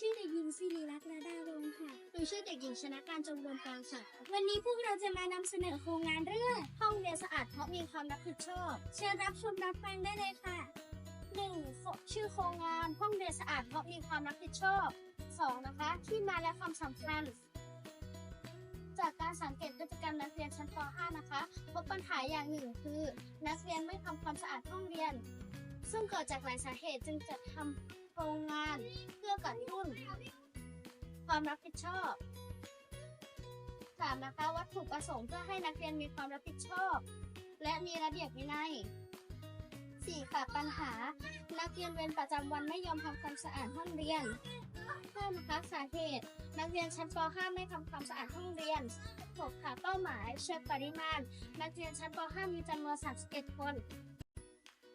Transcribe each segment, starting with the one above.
ชื่อเด็กหญิงสิริรัตน์ระดาวงศ์ค่ะ หนูชื่อเด็กหญิงชนะการจงรวมกลางค่ะ วันนี้พวกเราจะมานำเสนอโครงงานเรื่อง ห้องเรียนสะอาดเพราะมีความรับผิดชอบ เชิญรับชมรับฟังได้เลยค่ะหนึ่งชื่อโครงงานห้องเรียนสะอาดเพราะมีความรับผิดชอบสองนะคะ ที่มาและความสำคัญจากการสังเกตพฤติกรรมนักเรียนชั้นป .5 นะคะพบปัญหาอย่างหนึ่งคือ นักเรียนไม่ทำความสะอาดห้องเรียน ซึ่งเกิดจากหลายสาเหตุจึงจะทำโครงงาน เพื่อกระตุ้น ความรับผิดชอบสามนะคะวัตถุประสงค์เพื่อให้นักเรียนมีความรับผิดชอบ และมีระเบียบวินัยสี่ค่ะปัญหา นักเรียนเวรประจำวันไม่ยอมทำความสะอาดห้องเรียนห้านะคะสาเหตุ นักเรียนชั้นป .5 ไม่ทำความสะอาดห้องเรียนหกค่ะเป้าหมายเชิงปริมาณ นักเรียนชั้นป .5 มีจำนวน 31 คน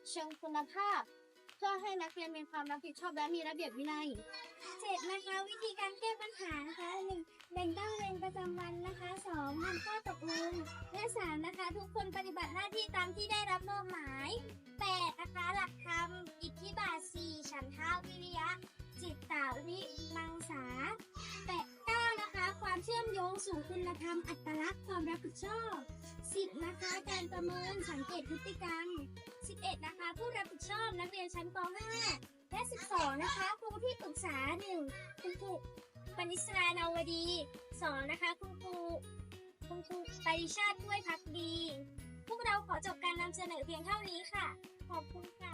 เชิงคุณภาพ เพื่อให้นักเรียนมีความรับผิดชอบและมีระเบียบวินัย เจ็ดนะคะวิธีการแก้ปัญหานะคะหนึ่งแบ่งตั้งเวรประจำวันนะคะสองทำข้อตกลงและสามนะคะ ทุกคนปฏิบัติหน้าที่ตามที่ได้รับมอบหมายแปดนะคะหลักธรรมอิทธิบาทสี่ฉันทาวิริยะ จิตตาวิมังสาแปดเก้านะคะ ความเชื่อมโยงสู่คุณธรรมอัตลักษณ์ความรับผิดชอบสิบนะคะ การประเมินสังเกตพฤติกรรม สิบเอ็ดนะคะ ผู้รับผิดชอบนักเรียนชั้นป .5 และ 12 นะคะ ครูที่ปรึกษา 1 คุณครูปณิสรานาวดี 2 นะคะ คุณครูคุณครูปริชาติด้วยพักดี พวกเราขอจบการนำเสนอเพียงเท่านี้ค่ะ ขอบคุณค่ะ